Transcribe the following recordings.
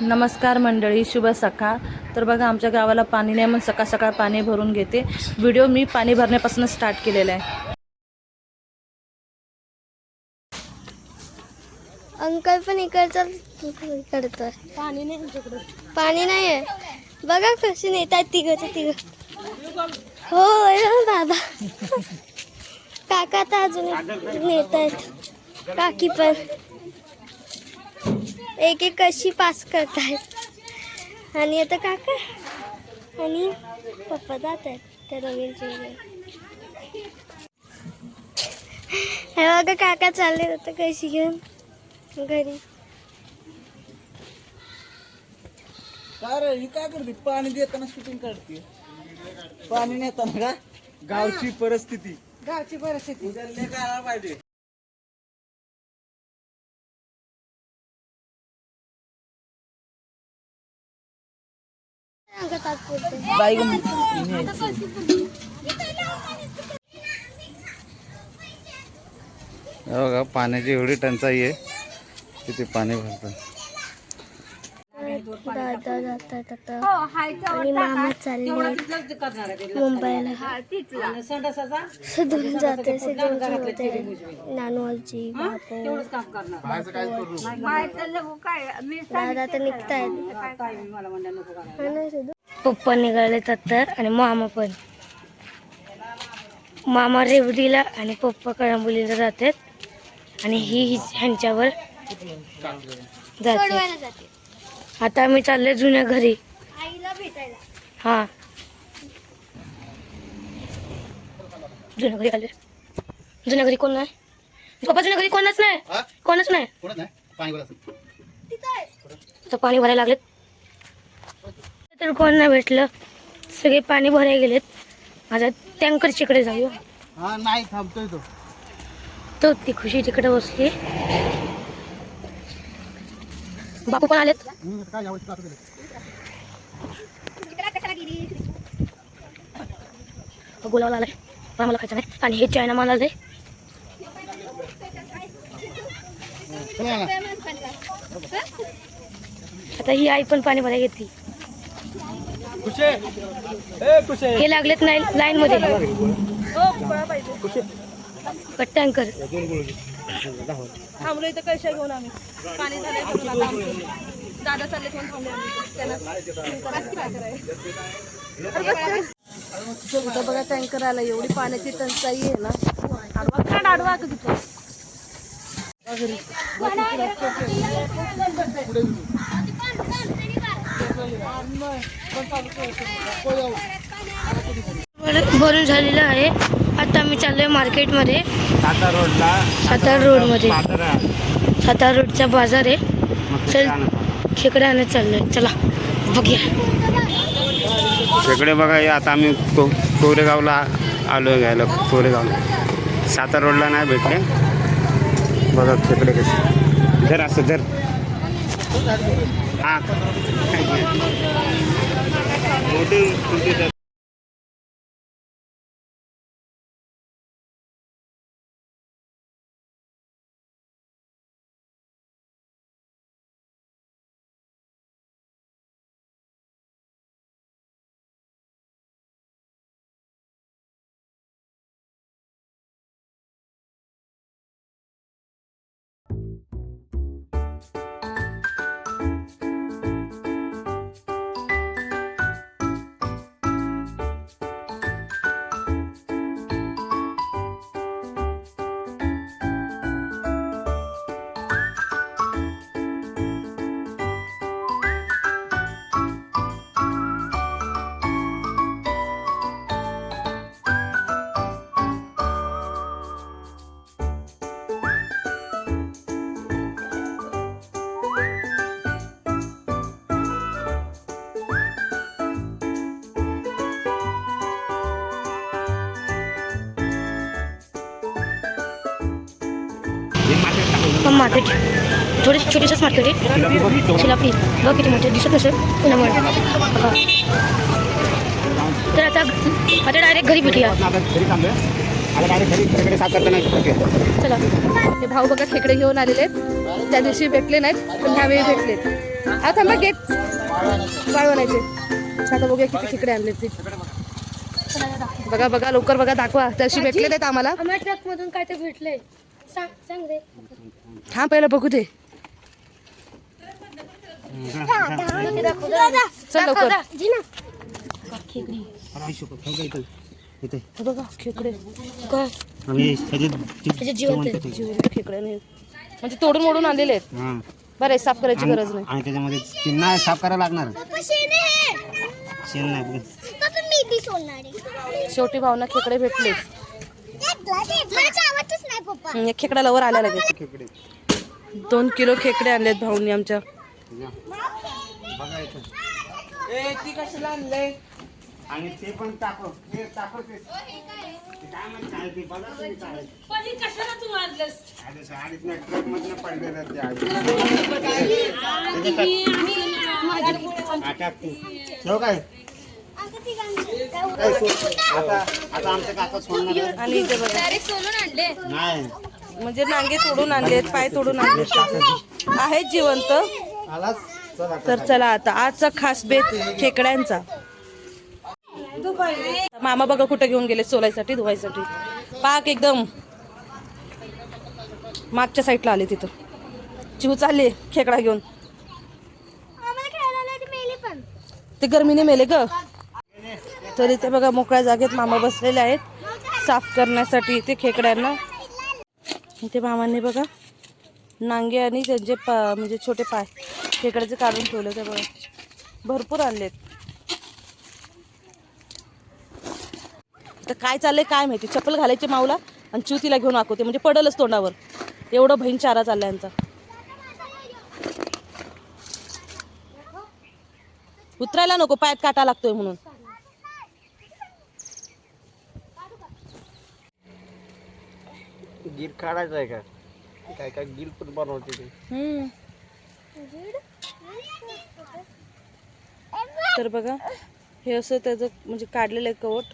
नमस्कार मंडळी शुभ सकाळ. तर बघा आमच्या गावाला पाणी नाही म्हणून सकाळ सकाळ पाणी भरून घेते. व्हिडिओ मी पाणी भरण्यापासून स्टार्ट केलेला आहे. अंकल पण इकडचं इकडचं. पाणी नाही तुमच्याकडे पाणी नाही आहे बघा कशी नेतात तिघं तिघ. हो दादा. काका तर अजून नेत आहेत काकी पण. एक एक कशी पास करतायत. आणि आता काका आणि पप्पा जात आहेत त्या हे बघा काका चालले होते कशी घेऊन घरी. ही काय करते? पाणी देताना शूटिंग काढते. पाणी नेताना का? गावची परिस्थिती. गावची परिस्थिती पाहिजे. बाई बघा पाण्याची एवढी टंचाई आहे तिथे पाणी भरतं. दादा जातात आता आणि मामा चालले. मुंबईला. सिद्धून जाते सिद्धून होते नानू आजी बापू. दादा तर निघतायत. हा सिद्धू? पप्पा निघाले तर आणि मामा पण. मामा रेवडीला आणि पप्पा कळंबोलीला जातात. आणि ही ही ह्यांच्यावर जाते. आता आम्ही चालले जुन्या घरी. आईला भेटायला. हा. जुन्या घरी आले जुन्या घरी कोण नाही? पप्पा जुन्या घरी कोणच नाही? कोणच नाही? पाणी भरायला लागलेत. तर कोण नाही भेटलं? सगळे पाणी भरायला गेलेत. माझा टँकर तिकडे जाऊ. हा नाही थांबतोय तो. तो ती खुशी तिकडे बसली. बापू पण आलेत. गुलावला आलाय. पण मला खायचं नाही. आणि हे चायना माल आलंय. आता ही आई पण पाणी भरायला घेतली हे लागलेत नाही लाईन मध्ये. टँकर थांबलो इथं कशा घेऊन आम्ही. पाणी आमचं. दादा चालले म्हणून थांबले त्यांना बघा टँकर आला. एवढी पाण्याची टंचाई आहे ना. आडवा काढ आडवा तिथं. भरून झालेलं आहे. आता आम्ही चाललोय मार्केटमध्ये. सातारा रोडला सातारा रोडमध्ये. सातारा. रोडचा बाजार आहे. चल खेकडे आणत चाललोय. चला बघूया. इकडे बघा हे आता आम्ही को कोरेगावला आलो घ्यायला कोरेगावला. सातारा रोडला नाही भेटले. बघा खेकडे कसे. धर असं धर. हा पण मार्केट थोडे छोटेसंच मार्केट आहे शिलापी बघ किती मोठे. दिसत नसेल? पुण्यामुळे बघा. तर आता आता डायरेक्ट घरी भेटूया. चला. ते भाऊ बघा खेकडे घेऊन आलेले त्या दिवशी भेटले नाहीत पण ह्यावेळी भेटलेत. हा थांबा गेट. वाळवण्याचे आता बघूया किती खेकडे आणले ते. बघा बघा लवकर बघा दाखवा. त्याशी भेटले नाहीत आम्हाला. आम्हाला ट्रक मधून काय ते भेटले सांग सांग रे हा पहिलं बघू दे चल लवकर हे बघा खेकडे काय आणि त्याचे त्याचे जिवंत आहे. जिवंत खेकडे नाही म्हणजे तोडून मोडून आणलेले आहेत. हां बरं आहे, साफ करायची गरज नाही. आणि त्याच्यामध्ये पुन्हा साफ करायला लागणार शेण नाही शेवटी भावना खेकडे भेटले मला चावतच नाही पप्पा. एक खेकडा लवर आल्या लगेच. खेकडे. दोन किलो खेकडे आणलेत भाऊनी आमच्या. बघा इथं. ए ती कशाला आणलंय? आणि ते पण टाको. ते टाको ते. ते काय म्हणते काय ते बघा तुम्ही काय अरे साडीत नाही ट्रक मधनं पडलेलं ते आधी. हा, टाक. तू. ठेव काय? काय सोड. आता आता आमचे काका सोडणार आहे. आणि इथे बघा. नाही. म्हणजे नांगे तोडून आणलेत पाय तोडून आणलेत. आहेत जिवंत. आलाच. चल आता. तर चला आता आजचा खास बेत खेकड्यांचा. मामा बघा कुठे घेऊन गेले सोलायसाठी धुवायसाठी. पाक एकदम. मागच्या साईडला आले तिथं. चिव चालले खेकडा घेऊन. ते गरमीने मेले ग. तर इथे बघा मोकळ्या जागेत मामा बसलेले आहेत. साफ करण्यासाठी इथे खेकड्यांना. इथे मामांनी बघा नांगे आणि त्यांचे पा म्हणजे छोटे पाय खेकड्याचे काढून ठेवले ते बघा. भरपूर आणलेत. तर काय चाललंय काय माहिती? चप्पल घालायची माऊला आणि च्युतीला घेऊन आखवते. म्हणजे पडलच तोंडावर. एवढं बहीण चारा चाललाय यांचा उतरायला नको पायात काटा लागतोय म्हणून. काढायचं आहे का? काय काय गिर पण बनवते ते. हम्म. तर बघा हे असं त्याचं म्हणजे काढलेलं आहे कवट.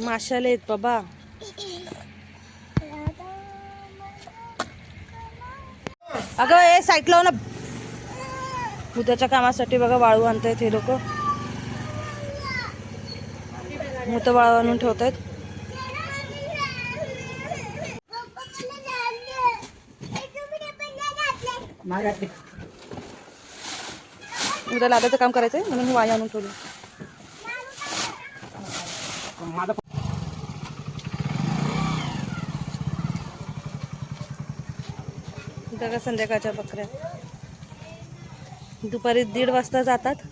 माशाले आहेत बाबा. अगं हे साईट लाव ना उद्याच्या कामासाठी बघा वाळू आणतायत हे लोक. मोठ वाळू आणून ठेवतायत. उद्या लादाचं काम करायचंय म्हणून मी वाळू आणून ठेवली. बघा संध्याकाळच्या बकऱ्या. दुपारी दीड वाजता जातात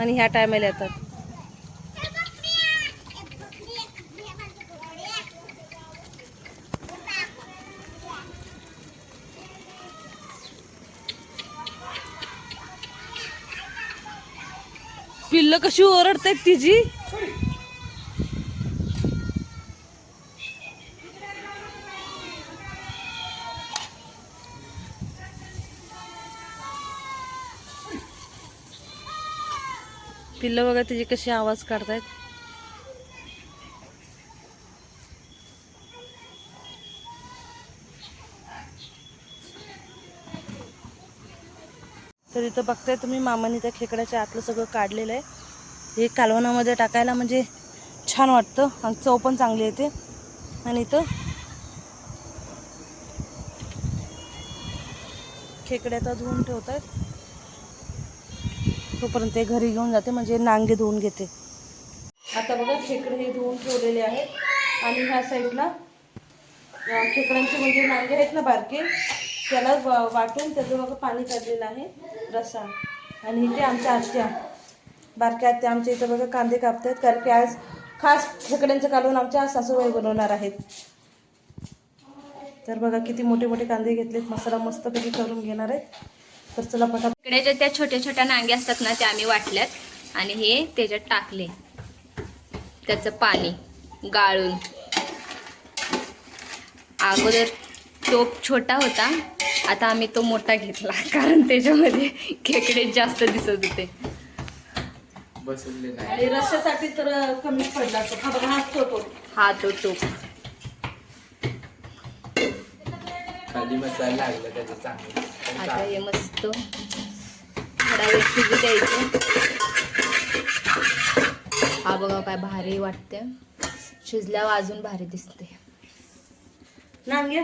आणि ह्या टायमाला येतात पिल्ल कशी ओरडतायत तिची पिल्लं बघा तिची कशी आवाज काढतायत. तर इथं बघताय तुम्ही मामाने त्या खेकड्याच्या आतलं सगळं काढलेलं आहे. हे कालवणामध्ये टाकायला म्हणजे छान वाटतं. आणि चव पण चांगली येते. आणि इथं खेकड्या तर धुवून ठेवत आहेत तोपर्यंत ते घरी घेऊन जाते. म्हणजे नांगे धुवून घेते. आता बघा खेकडे हे धुवून ठेवलेले आहेत. आणि ह्या साईडला खेकड्यांचे म्हणजे नांगे आहेत ना बारके त्याला वाटून त्याचं बघा पाणी काढलेलं आहे. रसा. आणि इथे आमच्या आत्या. बारक्या ते आमच्या इथं बघा कांदे कापतायत कारण की आज खास खेकड्यांचं काढून आमच्या सासूबाई बनवणार आहेत. तर बघा किती मोठे मोठे कांदे घेतलेत मसाला मस्तपैकी करून घेणार आहेत. तर चला पटा इकड्याच्या त्या छोट्या छोट्या नांगे असतात ना त्या आम्ही वाटल्यात. आणि हे त्याच्यात टाकले. त्याचं पाणी गाळून. अगोदर टोप छोटा होता आता आम्ही तो मोठा घेतला कारण त्याच्यामध्ये खेकडे जास्त दिसत होते. बसवले आणि रस्त्यासाठी तर कमी पडला तो हा बघा हाच तो तो. हा तो टोप खाली मसाला लागला त्याचं चांगलं. आता हे मस्त थोडा वेळ शिजू द्यायचं. हा बघा काय भारी वाटते शिजल्यावर अजून भारी दिसते नांग्या.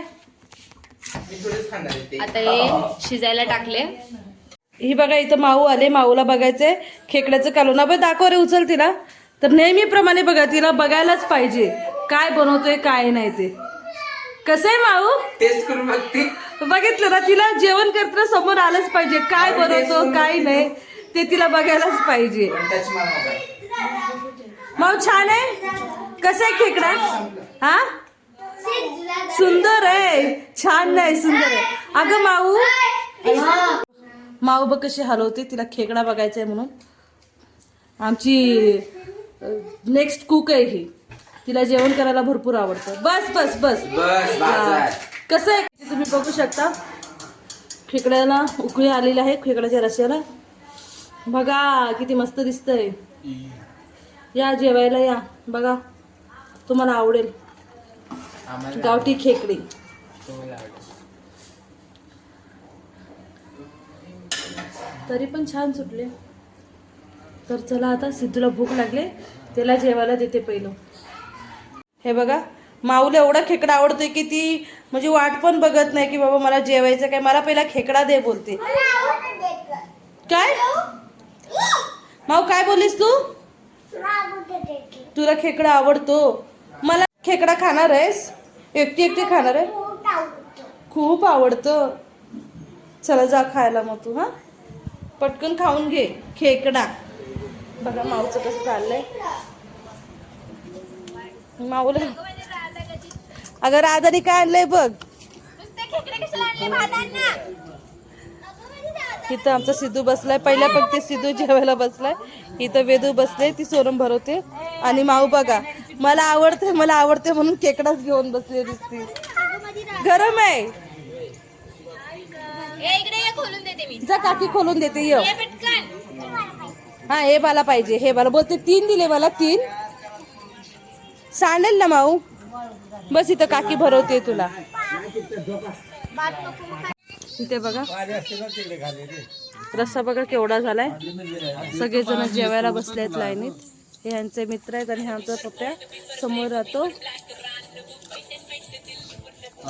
आता हे शिजायला टाकले ही बघा इथं माऊ आले माऊला बघायचंय. खेकड्याचं कालवण. अबे दाखव रे उचल तिला. तर नेहमीप्रमाणे बघा तिला बघायलाच पाहिजे. काय बनवतोय काय नाही ते. कसं आहे माऊ? टेस्ट करून बघते. बघितलं ना तिला जेवण करताना समोर आलंच पाहिजे. काय बनवतो काय नाही ते तिला बघायलाच पाहिजे. माऊ छान आहे? कसं आहे खेकडा? हा? सुंदर आहे. छान नाही सुंदर आहे. अगं माऊ माऊ बघ कशी हलवते तिला खेकडा बघायचा आहे म्हणून. आमची नेक्स्ट कुक आहे ही. तिला जेवण करायला भरपूर आवडतं. बस बस बस. बस. कसं आहे? तुम्ही बघू शकता. खेकड्याला उकळी आलेली आहे खेकड्याच्या रश्याला बघा किती मस्त दिसतंय. या जेवायला या. बघा तुम्हाला आवडेल. गावठी खेकडी. तरी पण छान सुटले. तर चला आता सिद्धूला भूक लागले त्याला जेवायला देते पहिलं. हे बघा माऊला एवढा खेकडा आवडतोय की ती म्हणजे वाट पण बघत नाही की बाबा मला जेवायचं काय मला पहिला खेकडा दे बोलते. काय? माऊ काय बोललीस तू? तुला खेकडा आवडतो. मला खेकडा खाणार आहेस? एकटी एकटी खाणार आहे? खूप आवडतं. चला जा खायला मग तू हां? पटकन खाऊन घे खेकडा. बघा माऊचं कसं चाललंय. माऊला अगं राधानी काय आणलंय बघ. इथं आमचा सिद्धू बसलाय. पहिल्या पण ते सिद्धू जेवायला बसलाय. इथं वेदू बसले ती सोनम भरवते. आणि माऊ बघा मला आवडते मला आवडते म्हणून केकडाच घेऊन बसले दिसते. गरम आहे. खोलून देते मी. जा काकी खोलून देते ये. हा हे मला पाहिजे हे मला बोलते तीन दिले मला तीन. सांडेल ना माऊ? बस इथं काकी भरवते तुला. इथे बघा. रस्सा बघा केवढा झालाय. सगळेजण जेवायला बसले आहेत लाईनीत. हे यांचे मित्र आहेत आणि हा आमचा पप्प्या समोर राहतो.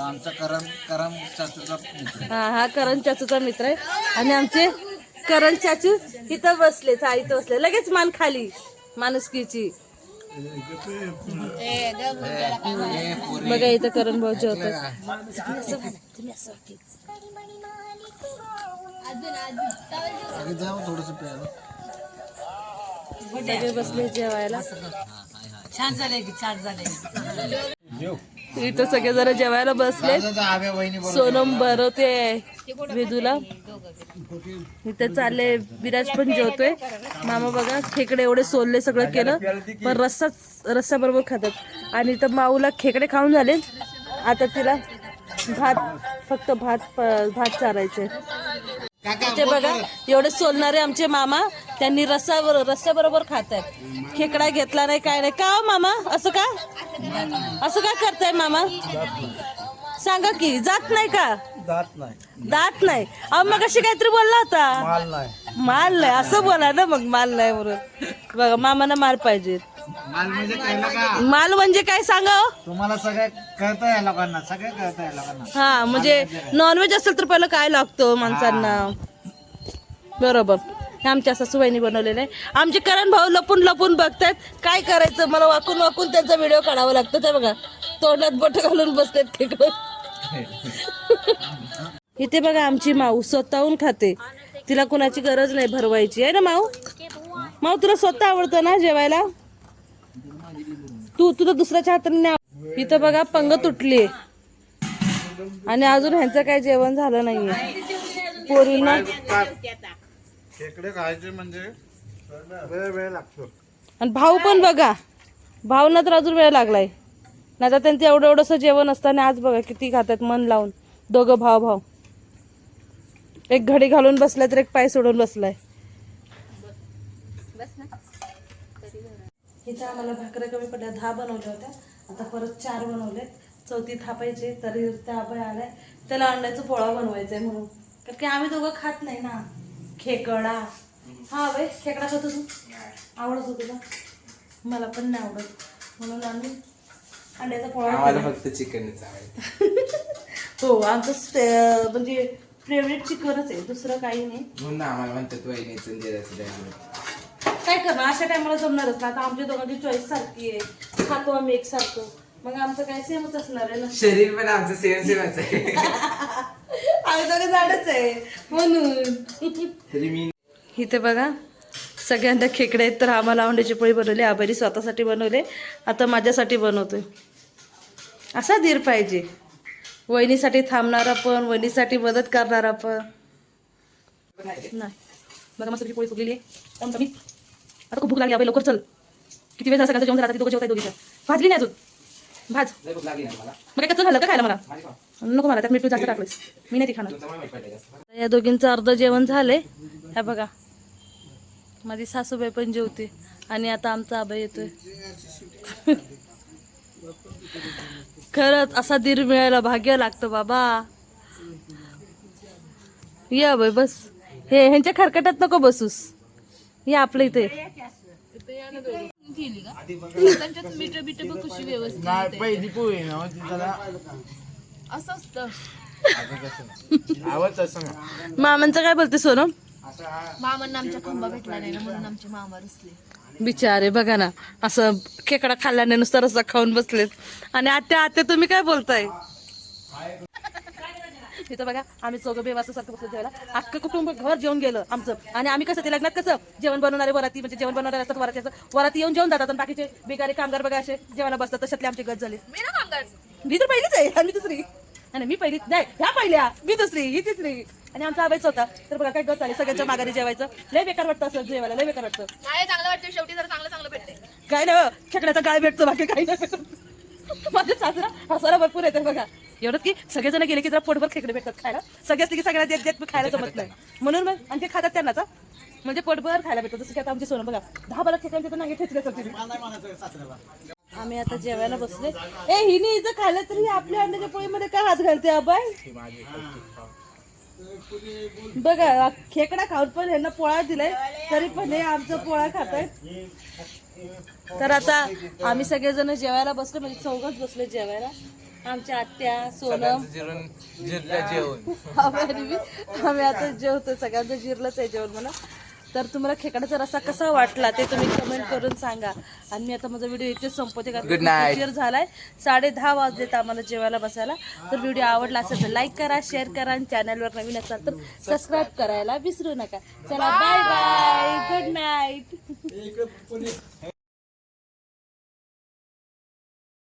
आमचा चाचूचा मित्र हा हा करण चाचूचा मित्र आहे. आणि आमचे करण चाचू इथं बसले इथं बसले. लगेच मान खाली माणुसकीची. बघा इथं करण भाऊ जेवतात जाऊ थोडस प्यायला. सगळे बसले जेवायला. इथं सगळे जरा जेवायला बसले. सोनम भरवते वेदूला. इथं चालले विराज पण जेवतोय. मामा बघा खेकडे एवढे सोलले सगळं केलं. पण रस्सा रस्सा बरोबर खातात. आणि इथं माऊला खेकडे खाऊन झाले. आता तिला भात फक्त भात भात चारायचे ते बघा एवढे सोलणारे आमचे मामा त्यांनी रस्सा रस्सा बरोबर खातात खेकडा घेतला नाही काय नाही. का हो मामा? असं का? असं का करताय मामा? सांगा की जात नाही का? दात नाही. दात नाही. अहो मग अशी काहीतरी बोलला होता. माल नाही. माल नाही. असं बोला ना मग माल नाही म्हणून. बघा मामाना माल पाहिजे माल म्हणजे कळलं का माल म्हणजे काय सांगा हो? तुम्हाला सगळं कळतं या लोकांना सगळं कळतं या लोकांना. हा म्हणजे नॉनव्हेज असेल तर पहिलं काय लागतं माणसांना? बरोबर. हे आमच्या सासूबाईंनी बनवलेलं आहे. आमचे करण भाऊ लपून लपून बघतात काय करायचं? मला वाकून वाकून त्यांचा व्हिडिओ काढावा लागतो. ते बघा तोंडात बोट घालून बसतात तिकडं इथे बघा आमची माऊ स्वतःहून खाते. तिला कुणाची गरज नाही भरवायची. आहे ना माऊ? माऊ तुला स्वतः आवडतं ना जेवायला? तू तुला दुसऱ्याच्या हाताने इथं बघा पंग तुटली. आणि अजून ह्यांचं काय जेवण झालं नाहीये. पोरींना. खेकडे खायचे म्हणजे? वेळ वेळ लागतो. आणि भाऊ पण बघा. भाऊना तर अजून वेळ लागलाय. नाही तर त्यांचं एवढं एवढंसं जेवण असताना आज बघा किती खातात मन लावून. दोघं भाव भाव एक घडी घालून बसलाय तर एक पाय सोडून बसलाय. इथं आम्हाला भाकऱ्या कमी पडल्या दहा बनवल्या होत्या. आता परत चार बनवले. चौथी थापायचे तरी त्या अभय आलाय. त्याला अंड्याचा पोळा बनवायचा आहे म्हणून. कारण की आम्ही दोघं खात नाही ना. खेकडा. हा बाई खेकडा खातो तू? आवडत होतो तुला? मला पण नाही आवडत. म्हणून आम्ही अंड्याचा पोळा. फक्त चिकनच हो आमचं म्हणजे फेवरेट चिकनच आहे. दुसरं काही नाही. म्हणून आम्हाला म्हणतात वहिनीचं काय करणार? अशा टायमाला जमणारच ना आता आमच्या दोघांची चॉईस सारखी आहे. खातो आम्ही एक सारखं. मग आमचं काय सेमच असणार आहे ना? शरीर पण आमचं सेम सेमच आहे. आम्ही दोघं झाडच आहे. म्हणून. तरी मी इथे बघा सगळ्यांना खेकडे आहेत तर आम्हाला अंड्याची पोळी बनवली आभारी स्वतःसाठी बनवले. आता माझ्यासाठी बनवतोय. असा धीर पाहिजे. वहिनीसाठी थांबणारा पण वहिनीसाठी मदत करणारा पण. नाही. बघा मस्त पोळी फुगलेली आहे. कमी आता खूप भूक लागली लवकर चल. किती वेळ सगळ्यांचं जेवण ती दोघं जेवताय दोघीचं भाजली नाही अजून? भाज. लय भूक लागली ना मला. मग काय कच्चं झालं का खायला मला. नको मला त्यात मीठ जास्त टाकलंस मी नाही ती खाणार. या दोघींचं अर्ध जेवण झालंय. ह्या बघा. माझी सासूबाई पण जेवते. आणि आता आमचा आबा येतोय. खरंच असा दीर मिळायला भाग्य लागतं बाबा. या बाई बस. हे ह्यांच्या खरकटात नको बसूस. या आपल्या इथे. पहिली पोळी ना असं ना. मामांचं काय बोलते सोनम मामांना आमच्या खंबा भेटला नाही ना म्हणून आमचे मामा रुसले. बिचारे बघा ना असं खेकडा खाल्ल्याने नुसतं रस्सा खाऊन बसलेत. आणि आत्या आत्या तुम्ही काय बोलताय? तिथं बघा आम्ही चौघं बेवास सारखं बसलो जेवायला. अख्खं कुटुंब घर जेवण गेलं आमचं. आणि आम्ही कसं ते लग्नात कसं जेवण बनवणारे वराती म्हणजे जेवण बनवणारे असतात वराती असतात वराती येऊन जेवण जातात आणि बाकीचे बिगारी कामगार बघा असे जेवायला बसतात तशातले आमचे गत झाले. मी ना तर पहिलीच आहे आणि दुसरी. आणि मी पहिली नाही ह्या पहिल्या मी दुसरी ही तिसरी. आणि आमचा आबाईच होता तर बघा काय गत झाले सगळ्यांच्या माघारी जेवायचं. लय बेकार वाटतं असं जेवायला लय बेकार वाटतं. नाही चांगलं वाटतं शेवटी जर चांगलं चांगलं भेटते काय नाही खेकड्याचा गाळ भेटतो बाकी काही नाही. माझ्या सासरा हसायला भरपूर येते बघा. एवढंच की सगळेजण गेले की जरा पोटभर खेकडे भेटतात खायला. सगळे असले की सगळ्यात देत देत खायला जमत नाही. म्हणून मग आणि ते खातात त्यांनाच. म्हणजे पोटभर खायला भेटतं जसं की आता आमची सोनं बघा दहा बारा खेकड्यांचे तर नाही ठेचले असतील आम्ही आता जेवायला बसले ए हिने हिचं खाल्लं तरी ही आपल्या अंड्याच्या पोळीमध्ये काय हात घालते अबाय बघा खेकडा खाऊन पण ह्यांना पोळा दिलाय तरी पण हे आमचा पोळा खाताय तर आता आम्ही सगळेजण जेवायला बसलो म्हणजे चौघच बसले जेवायला. आमच्या आत्या सोनम. जेवण आम्ही आता जेवतो सगळ्यांचं जिरलंच आहे जेवण म्हणा तर तुम्हाला खेकड्याचा रस्सा कसा वाटला ते तुम्ही कमेंट करून सांगा. आणि मी आता माझा व्हिडिओ इथेच संपवते कारण. उशीर झालाय. साडे दहा वाजलेत आम्हाला जेवायला बसायला. तर व्हिडिओ आवडला असेल तर लाईक करा शेअर करा आणि चॅनलवर नवीन असाल तर सबस्क्राईब करायला विसरू नका. चला बाय बाय गुड नाईट